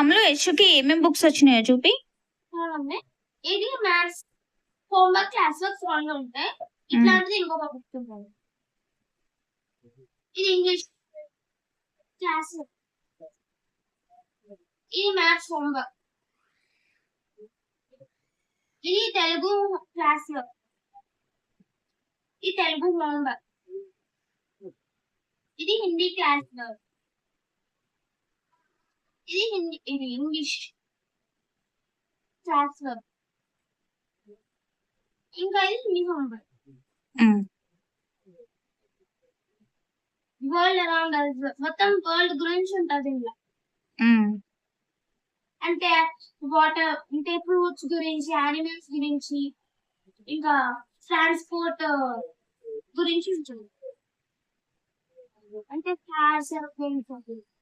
అమలు యశుకి ఏమేమి బుక్స్ వచ్చినాయో చూపి చూడండి ఇది maths homework class work song ఉంటాయి ఇట్లాంటిది ఇంకొక బుక్ ఉంటుంది ఇది ఇంగ్లీష్ క్లాస్ ఇది మ్యాథ్స్ హోంవర్క్ ఇది తెలుగు క్లాస్ వర్క్ ఇది తెలుగు హోంవర్క్ ఇది హిందీ క్లాస్ వర్క్ ఇది ఇంగ్లీష్ వర్క్ ఇంకా ఇది హోంవర్క్ ఉమ్, వరల్డ్ అరౌండ్ మొత్తం వరల్డ్ గురించి ఉంటుంది ఇందులో. ఉమ్, అంటే వాటర్ అంటే ఫ్రూట్స్ గురించి యానిమల్స్ గురించి ఇంకా ట్రాన్స్పోర్ట్ గురించి ఉంటుంది. అంటే కార్స్ గురించి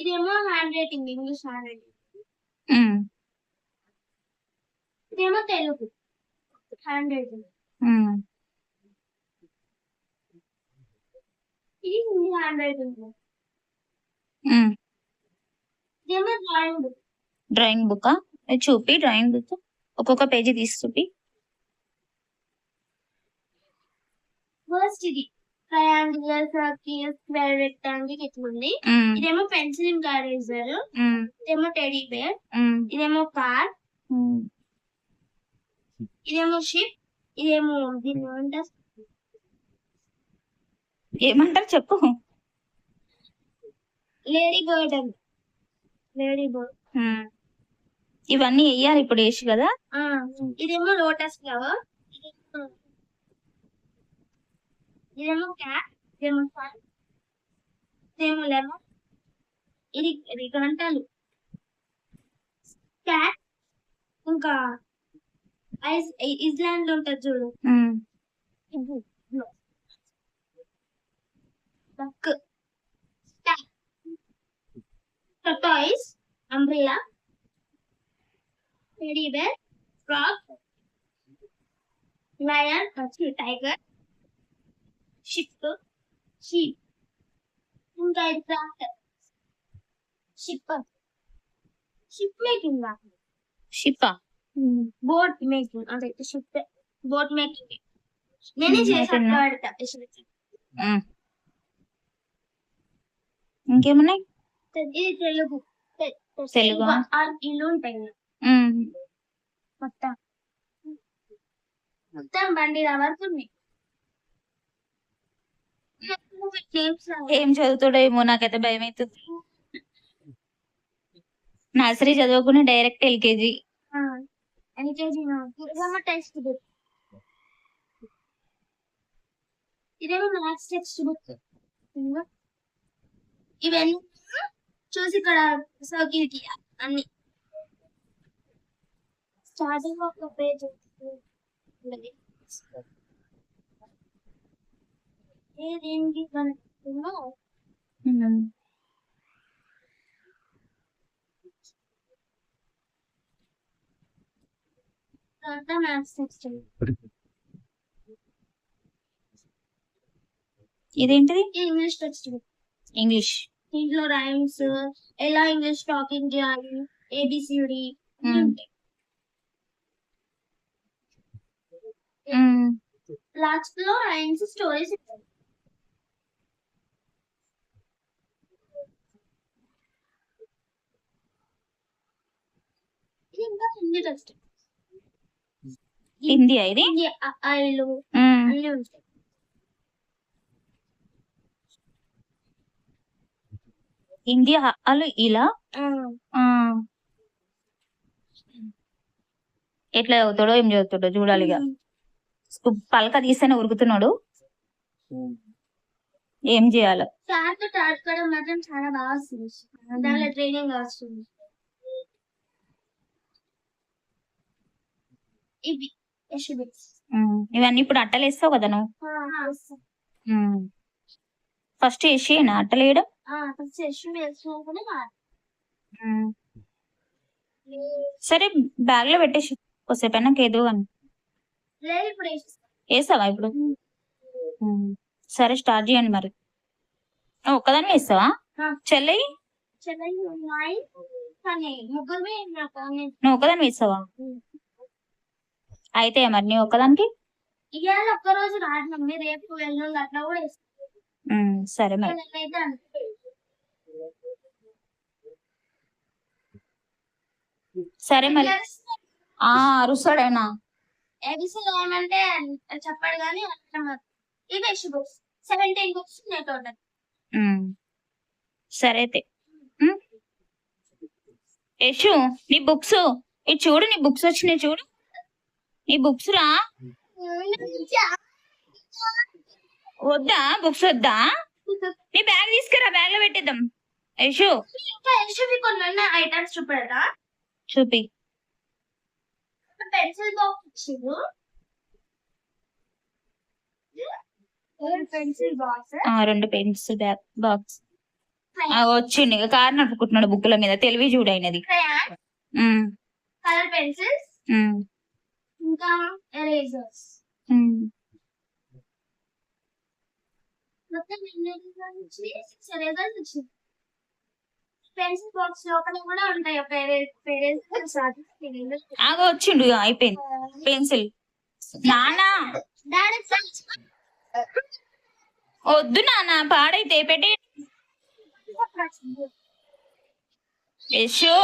ఇదేమో hand writing English hand writing ఇదేమో తెలుగు హ్యాండ్ రైటింగ్. ఇది హిందీ హ్యాండ్ రైటింగ్. ఇదేమో డ్రాయింగ్ బుక్ డ్రాయింగ్ బుక్ చూపి డ్రాయింగ్ బుక్ ఒక్కొక్క పేజీ తీసి చూపి. ఫస్ట్ ఇది. ట్రయాంగులర్ స్క్వేర్ రెక్టాంగిల్ ఇట్లా ఉంది ఇదేమో పెన్సిల్ ఉమ్, ఇదేమో టెడీ బేర్ ఇదేమో కార్. ఇదేమో షిప్ ఇదేమో దీన్ని ఏమంటారు? ఏమంటారు చెప్పు. లేడీ బర్డ్ అని లేడీ బర్డ్. ఇవన్నీ వేయాలి ఇప్పుడు వేసి కదా? ఇదేమో lotus flower ఇదేమో క్యాట్ ఇదేమో ఫన్ ఇదేమో లెమన్ ఇది ఇది గంటలు క్యాట్ ఇంకా ఐస్ ఇస్లాండ్ లో ఉంటుంది చూడు ఉమ్, duck, star, tortoise, umbrella, teddy bear, frog, ship, sheep, ఇంకా క్రాఫ్ట్ షిప్ షిప్ మేకింగ్ షిప్పా బోట్ మేకింగ్ అంటే షిప్ బోట్ మేకింగ్ నేనే? ఉమ్. ఇంకేమున్నాయి ఇది తెలుగు తెలుగు. ఇల్లు ఉంటాయి కదా, మొత్తం మొత్తం బండి వరకు ఉన్నాయి ఏం చదువుతాడో ఏమో నాకైతే భయం అవుతుంది నర్సరీ చదవకుండా డైరెక్ట్ ఎల్కేజీ. ఎల్కేజీ ఇదేమో టెక్స్ట్ బుక్. ఇదేమో మ్యాథ్స్ టెక్స్ట్ బుక్. ఇవన్నీ చూసి ఇక్కడ సర్కిల్ గీయాలి అన్ని. స్టార్టింగ్ ఒక పేజ్ తర్వాత మ్యాథ్స్ టెక్స్ట్ ఇదేంటిది ఇంగ్లీష్ టెక్స్ట్ బుక్ ఇంగ్లీష్ దీంట్లో రైమ్స్ ఎలా ఇంగ్లీష్ టాకింగ్ చేయాలి ఏబిసిడి లాస్ట్లో రైమ్స్ స్టోరీస్ ఇది ఇంకా హిందీ టెక్స్ట్ హిందీ ఇది? అన్ని ఉంటాయి. హిందీ అలు ఇలా. ఎట్లా చదువుతాడో ఏం చదువుతాడో చూడాలి ఇక పలక తీస్తేనే ఉరుకుతున్నాడు. ఏం చేయాలో? మాత్రం చాలా బాగా వస్తుంది. దానిలో ట్రైనింగ్ వస్తుంది. ఇవి. ఇవన్నీ ఇప్పుడు అట్టలు వేస్తావు కదా నువ్వు? ఫస్ట్ వేసి అట్టలు వేయడం? సరే బ్యాగ్లో పెట్టేసి కొద్దిసేపు అయినాక ఏదో అని. లేదు ఇప్పుడు వేస్తావా సరే స్టార్ట్ చేయండి మరి. ఒక్కదాన్ని వేస్తావా? ఆ. చెల్లి చెల్లెలు ఉన్నాయి కానీ ముగ్గురు నాకు నువ్వు ఒక్కదాన్ని ఇస్తావా అయితే మరి నీ ఒక్కదానికి? ఇవాళ ఒక్క రోజు రాదు మమ్మీ రేపు ఎల్లుండి అట్లా కూడా ఇస్తాను సరే మరి. సరే మరి. ఆ అరుస్తాడేనా? ఎబిసిల్ ఏమంటే చెప్పాడు కానీ. ఇవి ఎష్ బుక్స్. Seventeen books total. ఉమ్, సరే అయితే. యశు నీ బుక్స్. ఇది చూడు నీ బుక్స్ వచ్చినాయి చూడు. నీ బుక్స్ రా. వద్దా? బుక్స్ వద్దా? నీ బ్యాగ్ తీసుకురా బ్యాగ్లో పెట్టేద్దాం. యశు. కొన్ని ఐటమ్స్ చూపెడతా చూపి పెన్సిల్ బాక్స్ ఇచ్చిండు పెన్సిల్ బాక్స్. రెండు పెన్సిల్ బాక్స్ వచ్చిండు ఇక కారు నడుపుకుంటున్నాడు బుక్కుల మీద. తెలివి చూడైనది కలర్ పెన్సిల్స్ ఇంకా ఎరేజర్స్. మొత్తం ఎరేజర్స్ వచ్చి సిక్స్ ఎరేజర్స్ వచ్చింది పెన్సిల్ బాక్స్ లోపల కూడా ఉంటాయి. ఆగో వచ్చిండు. అయిపోయింది. పెన్సిల్. నానా! వద్దు నాన్న పాడైతే పెట్టి యశు!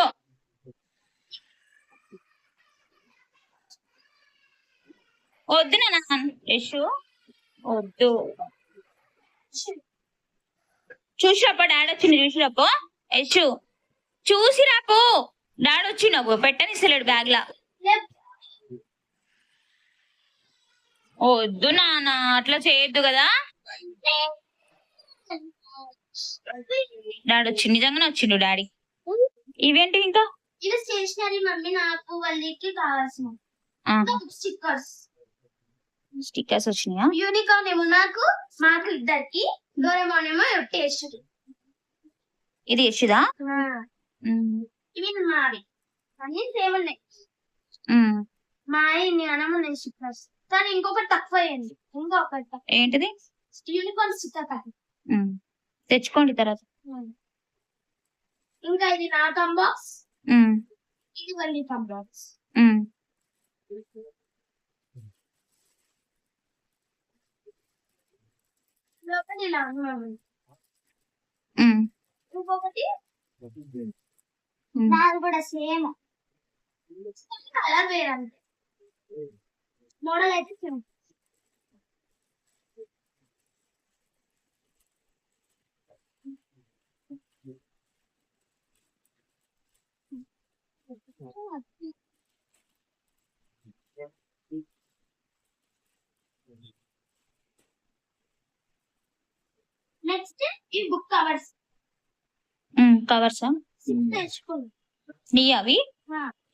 వద్దు నాన్న. యశు వద్దు. చూసిరాపో డాడీ వచ్చింది చూసిరాపో యశు చూసిరాపో డాడీ వచ్చిండు పెట్టనిస్తలేడు బ్యాగ్ లా వద్దు నాన్న అట్లా చేయొద్దు కదా. డాడీ వచ్చిండు నిజంగానే వచ్చిండు డాడీ. ఇవేంటి ఇంకా? ఇది స్టేషనరీ మమ్మీ నాకు వాళ్ళకి కావాల్సిన స్టిక్కర్స్ స్టిక్కర్స్ వచ్చినాయా? యూనికార్న్ ఏమో నాకు మాకు ఇద్దరికి డోరేమోన్ ఏమో టేస్ట్ ఇది యశుదా ఇవి మావి. అన్ని సేమ్ ఉన్నాయి. ఉమ్. మా ఇన్ని అనం ఉన్నాయి స్టిక్కర్స్ కానీ ఇంకొకటి తక్కువ అయ్యింది ఇంకొకటి ఏంటిది? Unicorn sticker. తెచ్చుకోండి తర్వాత. ఇంకా ఇది నా థమ్ బాక్స్. ఉమ్. ఇది వల్లి థమ్ లోపల ఇలా. ఇంకొకటి. నాది కూడా సేమ్ కలర్ వేరే అంతే మోడల్ అయితే సేమ్ నెక్స్ట్ ఈ బుక్ కవర్స్. కవర్సా? నీ అవి?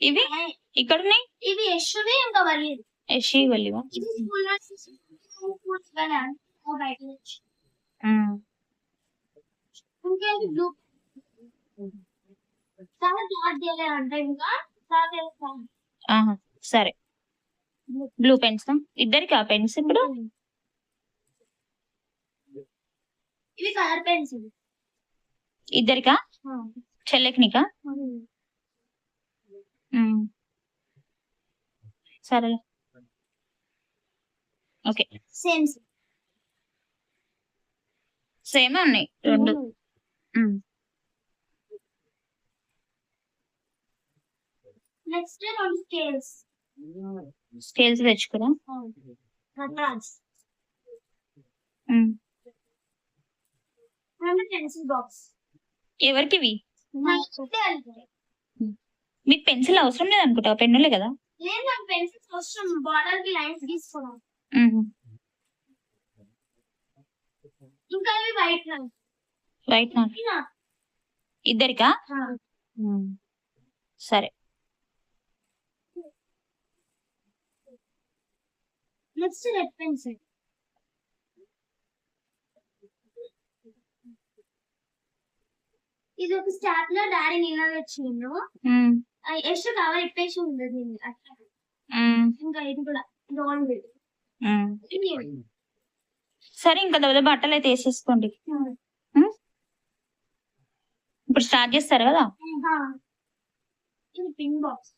ఇవి? ఇక్కడ ఉన్నాయి ఇది యశ్వి ఇంకా వల్లి యశి వెళ్ళివా ఇది స్కూల్ స్కూల్ బయట నుంచి. ఉమ్. ఇంకా బ్లూ. చాలా చేయలేదంట ఇంకా. చాలా సరే. బ్లూ. పెన్స్ ఇద్దరికి ఆ పెన్స్ ఇప్పుడు? ఇవి కలర్ పెన్సిల్ ఇద్దరికా? చెల్లెకి నీకా ఉమ్. సరేలే. ఓకే. సేమ్ సేమ్ ఉన్నాయి రెండు. నెక్స్ట్ రెండు స్కేల్స్. స్కేల్స్ తెచ్చుకురా. నటరాజ్ పెన్సిల్ బాక్స్ ఎవరికి ఇవి మీకు పెన్సిల్ అవసరం లేదు అనుకుంటా పెన్నులే కదా? నాకు పెన్సిల్స్ అవసరం. బార్డర్కి లైన్స్ గీసుకున్నాను ఉహు. ఇంకా ఇవి వైట్ నా. ఇద్దరికా. సరే. Next red pencil. ఇది ఒక స్టాప్లర్ డాడీ నిన్న తెచ్చిండు ఉమ్. ఎక్స్ట్రా కవర్ ఇప్పేసి ఉంది దీన్ని. అట్లా. ఇంకా ఇది కూడా డోన్. సరే ఇంకా దెబ్బ బట్టలు అయితే వేసేసుకోండి. ఇప్పుడు స్టార్ట్ చేస్తారు కదా? ఇది పింక్ బాక్స్.